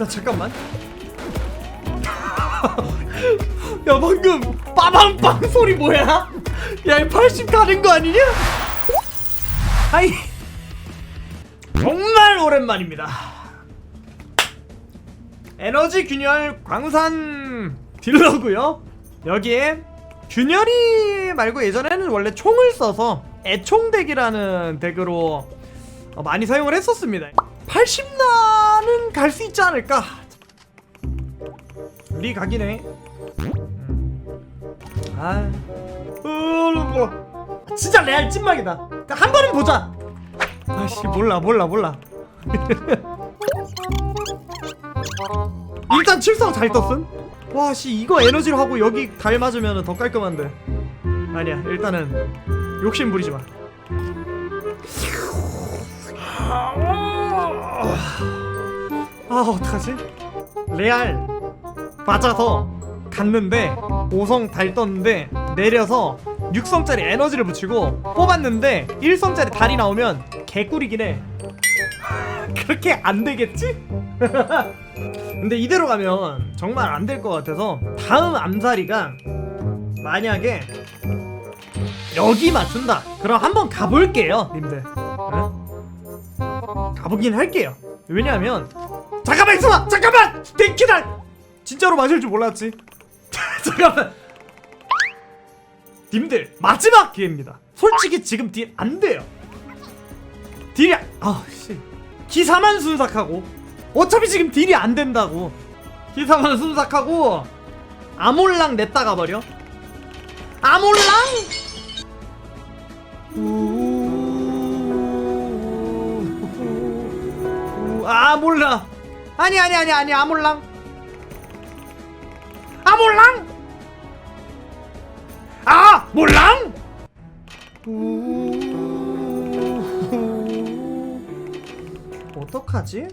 나 잠깐만. 야 방금 빠방빵 소리 뭐야? 야80 가는 거 아니냐? 아이 정말 오랜만입니다. 에너지 균열 광산 딜러고요. 여기에 균열이 말고 예전에는 원래 총을 써서 애총덱이라는 덱으로 어, 많이 사용을 했었습니다. 80나 는갈수 있지 않을까? 우리 각이네. 음. 아, 어, 진짜 레알 찐막이다. 한 번은 보자. 아씨 몰라 몰라 몰라. 일단 칠성 잘 떴음. 와씨 이거 에너지로 하고 여기 달 맞으면 더 깔끔한데. 아니야 일단은 욕심 부리지 마. 아 어떡하지? 레알 맞아서 갔는데 5성 달 떴는데 내려서 6성짜리 에너지를 붙이고 뽑았는데 1성짜리 달이 나오면 개꿀이긴 해 그렇게 안 되겠지? 근데 이대로 가면 정말 안 될 것 같아서 다음 암살이가 만약에 여기 맞춘다 그럼 한번 가볼게요 님들 응? 가보긴 할게요 왜냐하면 잠깐만 있어봐 잠깐만 기다려 진짜로 맞을 줄 몰랐지 잠깐만 님들 마지막 기회입니다 솔직히 지금 딜 안 돼요 딜이 아씨 기사만 순삭하고 어차피 지금 딜이 안 된다고 기사만 순삭하고 아몰랑 냈다 가버려 아몰랑 우- 아 몰라 아니 아니 아니 아니 아몰랑. 아몰랑? 아 몰랑? 어떡하지?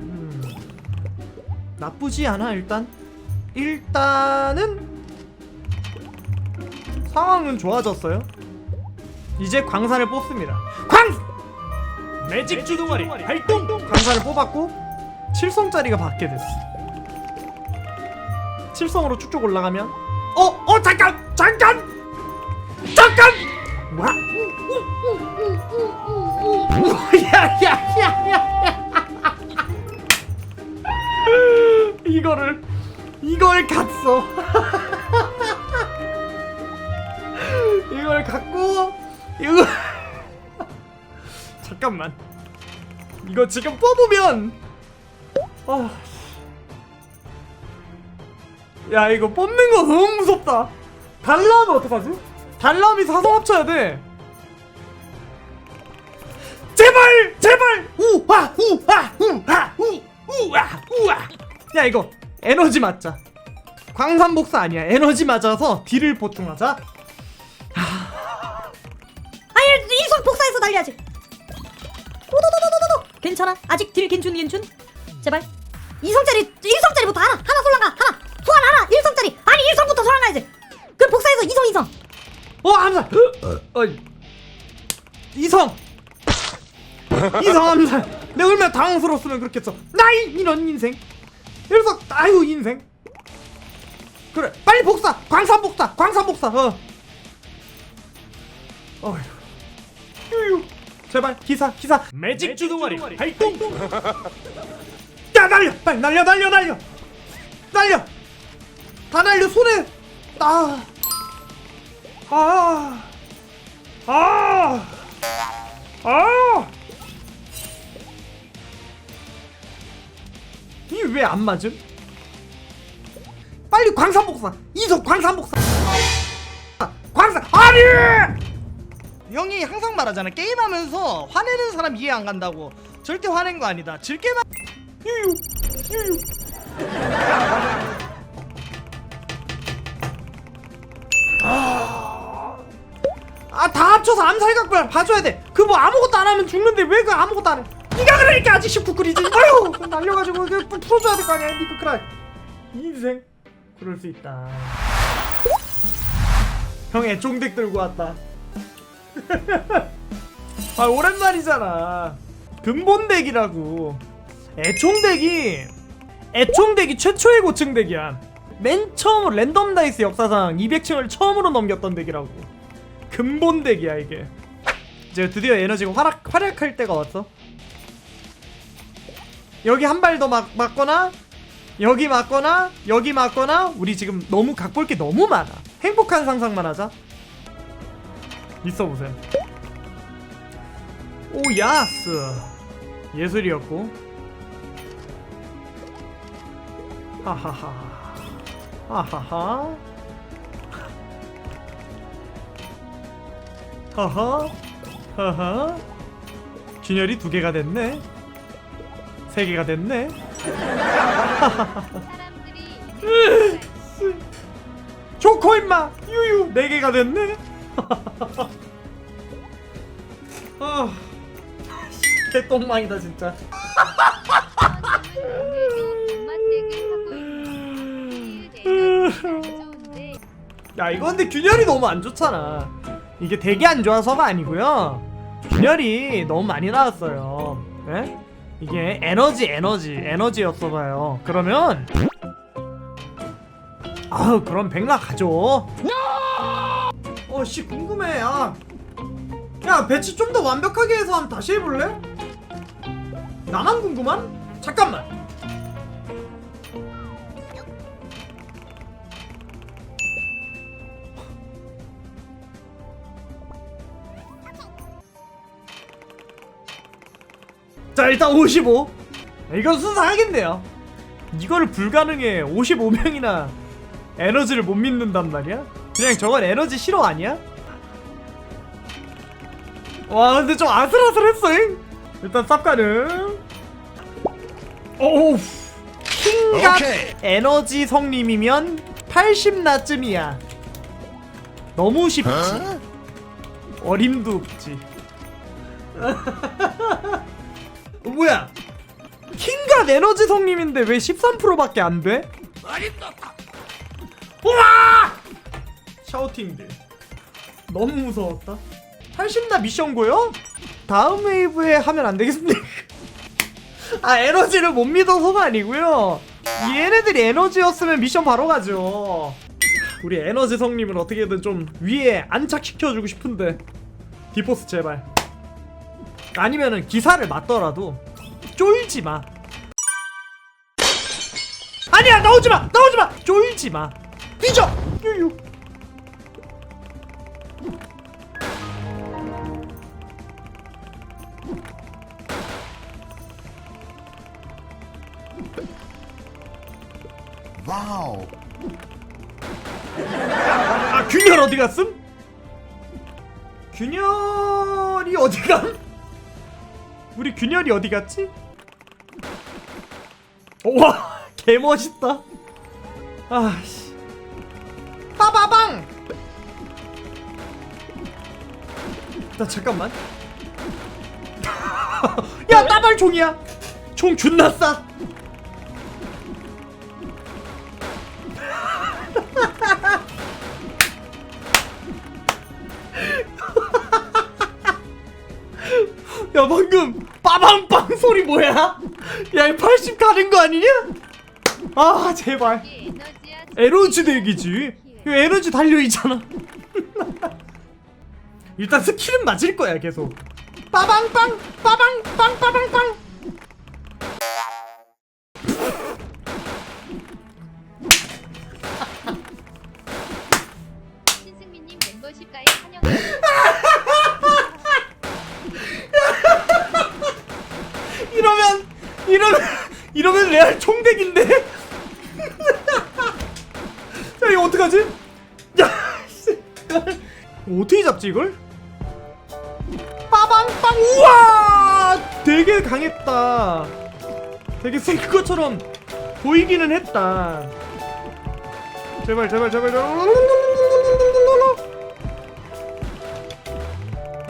음, 나쁘지 않아 일단. 일단은 상황은 좋아졌어요. 이제 광산을 뽑습니다. 광! 매직 주둥아리 활동! 광산을 뽑았고 7성짜리가 받게 됐어 7성으로 쭉쭉 올라가면 어! 어 잠깐! 잠깐! 잠깐! 뭐야? 야야야야야 이거를 이걸 갔어 이걸 갖고 이거 잠깐만 이거 지금 뽑으면 아. 야 이거 뽑는 거 너무 무섭다. 달라면 어떡하지? 달라면 사성 합쳐야 돼. 제발! 제발! 우와 우와 우와 우 우와 우와. 야 이거 에너지 맞자. 광산 복사 아니야. 에너지 맞아서 딜을 보충하자. 아니 이성 복사해서 달려야지. 오도도도도도도. 괜찮아. 아직 딜 괜춘 괜춘. 제발 이성짜리 일성짜리부터 하나 하나 솔랑가 하나. 소환 하나 일성짜리. 아니 일성부터 솔랑가야지 그 복사해서 이성 이성. 어 암살. 어, 이성. 이성 암살. 내 얼마나 당황스러웠으면 그렇겠어. 나이 이런 인생. 이래서 아유 인생. 그래 빨리 복사. 광산 복사 광산 복사. 어. 어휴. 휴휴 제발 기사 기사. 매직 주둥아리 활동 야 날려 빨리 날려 날려 날려 날려 다 날려 손에 아 아, 아, 아. 이게 왜안 맞음? 빨리 광산 복사. 이석 광산 복사. 광산 아니! 형이 항상 말하잖아. 게임하면서 화내는 사람 이해 안 간다고. 절대 화낸 거 아니다. 즐게만. 유유, 유유. 아다 합쳐서 암살각별 봐줘야 돼. 그 뭐 아무것도 안 하면 죽는데 왜 그 아무것도 안 해? 니가 그러니까 아직 19쿨이지. 아유 날려가지고 그 풀어줘야 될 거 아니야. 니그 그라 인생 그럴 수 있다. 형 애종덱 들고 왔다. 아 오랜만이잖아. 근본덱이라고. 애총덱이 애총대기 최초의 고층 대기야. 맨 처음 랜덤 다이스 역사상 200층을 처음으로 넘겼던 대기라고. 근본 대기야 이게. 이제 드디어 에너지가 활약, 활약할 때가 왔어. 여기 한 발 더 맞거나 여기 맞거나 여기 맞거나 우리 지금 너무 각볼 게 너무 많아. 행복한 상상만 하자. 있어 보세요. 오 야스. 예술이었고 하하하. 하하하. 하하. 하하. 균열이 두 개가 됐네. 세 개가 됐네. 좋고 임마. 유유. 네 개가 됐네. 아 개똥망이다 진짜 야 이거 근데 균열이 너무 안 좋잖아 이게 되게 안 좋아서가 아니고요 균열이 너무 많이 나왔어요 예? 이게 에너지 에너지 에너지였어봐요 그러면 아우 그럼 백락 가죠 어씨 궁금해 야. 야 배치 좀 더 완벽하게 해서 한번 다시 해볼래? 나만 궁금한? 잠깐만 자 일단 55 이건 순수하겠네요. 이거를 불가능해. 55명이나 에너지를 못 믿는단 말이야? 그냥 저건 에너지 실어 아니야? 와 근데 좀 아슬아슬했어 잉? 일단 쌉가는 오우. 킹갓. 에너지 성님이면 80나쯤이야. 너무 쉽지. 어? 어림도 없지 어, 뭐야 킹갓 에너지 성님인데 왜 13%밖에 안 돼? 우와! 샤우팅들 너무 무서웠다 80나 미션고요? 다음 웨이브에 하면 안 되겠습니까? 아 에너지를 못 믿어서가 아니고요 얘네들이 에너지였으면 미션 바로 가죠 우리 에너지 성님을 어떻게든 좀 위에 안착시켜주고 싶은데 디포스 제발 아니면은 기사를 맞더라도 쫄지 마. 아니야 나오지 마 나오지 마 쫄지 마 뒤져 유유 와우. 아 균열 어디 갔음? 균열이 어디 감? 우리 균열이 어디 갔지? 와 개멋있다. 아씨. 빠바방! 나 잠깐만. 야 따발총이야! 총 존나 싸! 야 방금 빠방빵 소리 뭐야? 야80 가는 거 아니냐? 아 제발. 에너지 이거 에너지 달려 있잖아. 일단 스킬은 맞을 거야 계속. 빠방빵 빠방빵 빠방빵 잡지 이걸? 빠방빵 우와! 되게 강했다. 되게 센 것처럼 보이기는 했다. 제발 제발 제발 제발.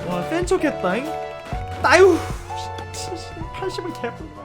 와센 척했다잉? 아유 80은 개뿔다